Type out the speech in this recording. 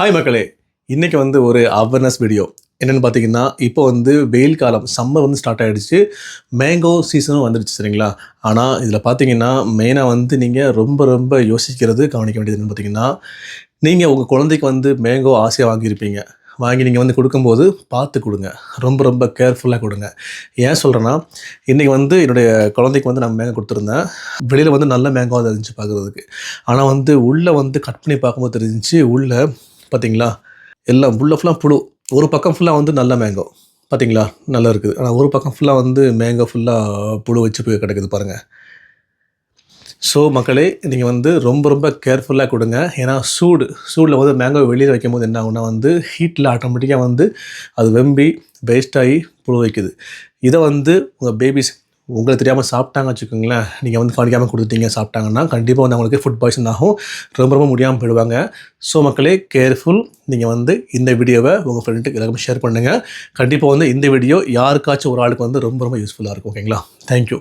Hi மக்களே. இன்றைக்கி வந்து ஒரு அவேர்னஸ் வீடியோ என்னென்னு பார்த்தீங்கன்னா இப்போ வந்து வெயில் காலம் சம்மர் வந்து ஸ்டார்ட் ஆகிடுச்சு மேங்கோ சீசனும் வந்துடுச்சு சரிங்களா? ஆனால் இதில் பார்த்தீங்கன்னா மெயினாக வந்து நீங்கள் ரொம்ப ரொம்ப யோசிக்கிறது கவனிக்க வேண்டியது பார்த்தீங்கன்னா நீங்கள் உங்கள் குழந்தைக்கு வந்து மேங்கோ ஆசையாக வாங்கியிருப்பீங்க. வாங்கி நீங்கள் வந்து கொடுக்கும்போது பார்த்து கொடுங்க. ரொம்ப ரொம்ப கேர்ஃபுல்லாக கொடுங்க. ஏன் சொல்கிறேன்னா இன்றைக்கி வந்து என்னுடைய குழந்தைக்கு வந்து நான் மேங்கோ கொடுத்துருந்தேன். வெளியில் வந்து நல்ல மேங்கோ அது இருந்துச்சு பார்க்குறதுக்கு ஆனால் வந்து உள்ளே வந்து கட் பண்ணி பார்க்கும்போது தெரிஞ்சிச்சு உள்ளே பார்த்தீங்களா எல்லாம் ஃபுல்லாக ஃபுல்லாக புழு. ஒரு பக்கம் ஃபுல்லாக வந்து நல்ல மேங்கோ பார்த்தீங்களா நல்லா இருக்குது. ஆனால் ஒரு பக்கம் ஃபுல்லாக வந்து மேங்கோ ஃபுல்லாக புழு வச்சு போய் கிடைக்குது பாருங்கள் ஸோ மக்களே நீங்கள் வந்து ரொம்ப ரொம்ப கேர்ஃபுல்லாக கொடுங்க. ஏன்னா சூடு. சூடில் வந்து மேங்கோ வெளியில் வைக்கும் போது என்ன ஆகுனா வந்து ஹீட்டில் ஆட்டோமேட்டிக்காக வந்து அது வெம்பி வேஸ்ட் ஆகி புழு வைக்குது. இதை வந்து உங்கள் பேபிஸ் உங்களுக்கு தெரியாமல் சாப்பிட்டாங்க வச்சுக்கோங்களேன் நீங்கள் வந்து கவனிக்காமல் கொடுத்துட்டீங்க சாப்பிட்டாங்கன்னா கண்டிப்பாக வந்து அவங்களுக்கு ஃபுட் பாய்சன் ஆகும். ரொம்ப ரொம்ப முடியாமல் போயிடுவாங்க. ஸோ மக்களே கேர்ஃபுல் நீங்கள் வந்து இந்த வீடியோவை உங்கள் ஃப்ரெண்டுக்கு எல்லாருமே ஷேர் பண்ணுங்கள் கண்டிப்பாக வந்து இந்த வீடியோ யாருக்காச்சும் ஒரு ஆளுக்கு வந்து ரொம்ப ரொம்ப யூஸ்ஃபுல்லாக இருக்கும் ஓகேங்களா தேங்க்யூ